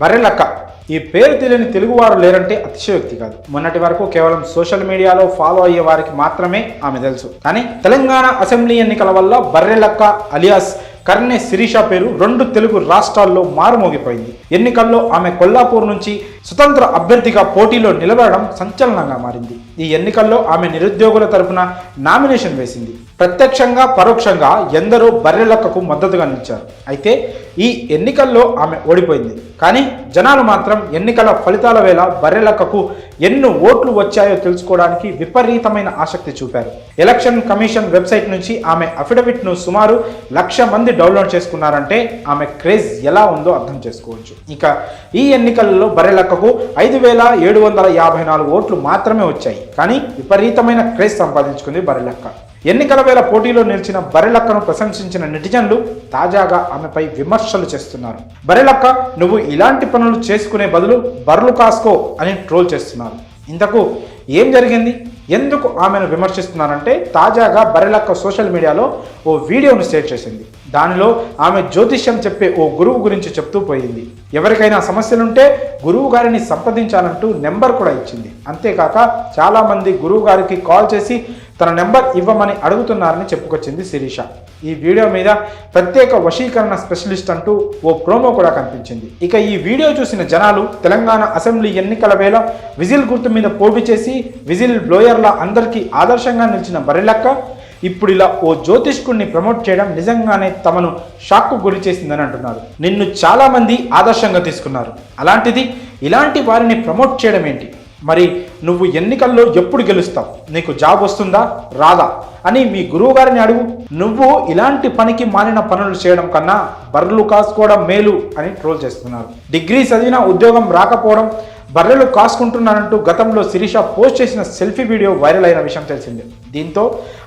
బర్రెలక్క. ఈ పేరు తెలియని తెలుగువారు లేరంటే అతిశయోక్తి కాదు. మొన్నటి వరకు కేవలం సోషల్ మీడియాలో ఫాలో అయ్యే వారికి మాత్రమే ఆమె తెలుసు. కానీ తెలంగాణ అసెంబ్లీ ఎన్నికల వల్ల బర్రెలక్క అలియాస్ కర్ణె శిరీష పేరు రెండు తెలుగు రాష్ట్రాల్లో మారుమోగిపోయింది. ఎన్నికల్లో ఆమె కొల్లాపూర్ నుంచి స్వతంత్ర అభ్యర్థిగా పోటీలో నిలబడడం సంచలనంగా మారింది. ఈ ఎన్నికల్లో ఆమె నిరుద్యోగుల తరపున నామినేషన్ వేసింది. ప్రత్యక్షంగా పరోక్షంగా ఎందరో బర్రెలక్కకు మద్దతుగా నిలిచారు. అయితే ఈ ఎన్నికల్లో ఆమె ఓడిపోయింది. కానీ జనాలు మాత్రం ఎన్నికల ఫలితాల వేళ బర్రెలక్కకు ఎన్ని ఓట్లు వచ్చాయో తెలుసుకోవడానికి విపరీతమైన ఆసక్తి చూపారు. ఎలక్షన్ కమిషన్ వెబ్సైట్ నుంచి ఆమె అఫిడవిట్ను సుమారు లక్ష మంది డౌన్లోడ్ చేసుకున్నారంటే ఆమె క్రేజ్ ఎలా ఉందో అర్థం చేసుకోవచ్చు. ఇక ఈ ఎన్నికలలో బర్రెలక్కకు ఐదు వేల ఏడు వందల యాభై నాలుగు ఓట్లు మాత్రమే వచ్చాయి. కానీ విపరీతమైన క్రేజ్ సంపాదించుకుంది బర్రెలక్క ఎన్నికల వేళ పోటీలో నిలిచిన బరెలక్కను ప్రశంసించిన నెటిజన్లు తాజాగా ఆమెపై విమర్శలు చేస్తున్నారు. బరెలక్క నువ్వు ఇలాంటి పనులు చేసుకునే బదులు బర్లు కాసుకో అని ట్రోల్ చేస్తున్నారు. ఇంతకు ఏం జరిగింది? ఎందుకు ఆమెను విమర్శిస్తున్నారంటే తాజాగా బరెలక్క సోషల్ మీడియాలో ఓ వీడియోను షేర్ చేసింది. దానిలో ఆమె జ్యోతిష్యం చెప్పే ఓ గురువు గురించి చెప్తూ పోయింది. ఎవరికైనా సమస్యలుంటే గురువు గారిని సంప్రదించాలంటూ నెంబర్ కూడా ఇచ్చింది. అంతేకాక చాలామంది గురువు గారికి కాల్ చేసి తన నెంబర్ ఇవ్వమని అడుగుతున్నారని చెప్పుకొచ్చింది శిరీష. ఈ వీడియో మీద ప్రత్యేక వశీకరణ స్పెషలిస్ట్ అంటూ ఓ ప్రోమో కూడా కనిపించింది. ఇక ఈ వీడియో చూసిన జనాలు తెలంగాణ అసెంబ్లీ ఎన్నికల వేళ విజిల్ గుర్తు మీద పోటీ చేసి విజిల్ బ్లోయర్ల అందరికీ ఆదర్శంగా నిలిచిన బరిలక్క ఇప్పుడు ఇలా ఓ జ్యోతిష్కుడిని ప్రమోట్ చేయడం నిజంగానే తమను షాక్కు గురి చేసిందని అంటున్నారు. నిన్ను చాలామంది ఆదర్శంగా తీసుకున్నారు. అలాంటిది ఇలాంటి వారిని ప్రమోట్ చేయడం ఏంటి? మరి నువ్వు ఎన్నికల్లో ఎప్పుడు గెలుస్తావు? నీకు జాబ్ వస్తుందా? రాదా. అని మీ గురువు గారిని అడుగు. నువ్వు ఇలాంటి పనికి మానిన పనులు చేయడం కన్నా బర్రెలు కాసుకోవడం మేలు అని ట్రోల్ చేస్తున్నారు. డిగ్రీ చదివిన ఉద్యోగం రాకపోవడం బర్రెలు కాసుకుంటున్నానంటూ గతంలో శిరీష పోస్ట్ చేసిన సెల్ఫీ వీడియో వైరల్ అయిన విషయం తెలిసిందే. దీంతో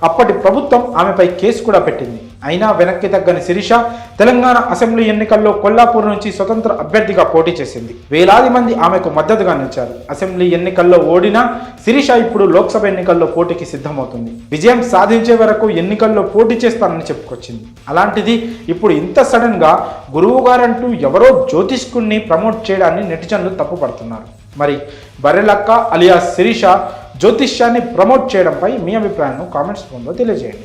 అప్పటి ప్రభుత్వం ఆమెపై కేసు కూడా పెట్టింది. అయినా వెనక్కి తగ్గని శిరీష తెలంగాణ అసెంబ్లీ ఎన్నికల్లో కొల్లాపూర్ నుంచి స్వతంత్ర అభ్యర్థిగా పోటీ చేసింది. వేలాది మంది ఆమెకు మద్దతుగా నిలిచారు. అసెంబ్లీ ఎన్నికల్లో ఓడినా శిరీష ఇప్పుడు లోక్సభ ఎన్నికల్లో పోటీకి సిద్ధమవుతుంది. విజయం సాధించే వరకు ఎన్నికల్లో పోటీ చేస్తానని చెప్పుకొచ్చింది. అలాంటిది ఇప్పుడు ఇంత సడన్గా గురువు గారంటూ ఎవరో జ్యోతిష్కుణ్ణి ప్రమోట్ చేయడాన్ని నెటిజన్లు తప్పుపడుతున్నారు. మరి బర్రెలక్క అలియా శిరీష జ్యోతిష్యాన్ని ప్రమోట్ చేయడంపై మీ అభిప్రాయాన్ని కామెంట్స్ రూపంలో తెలియజేయండి.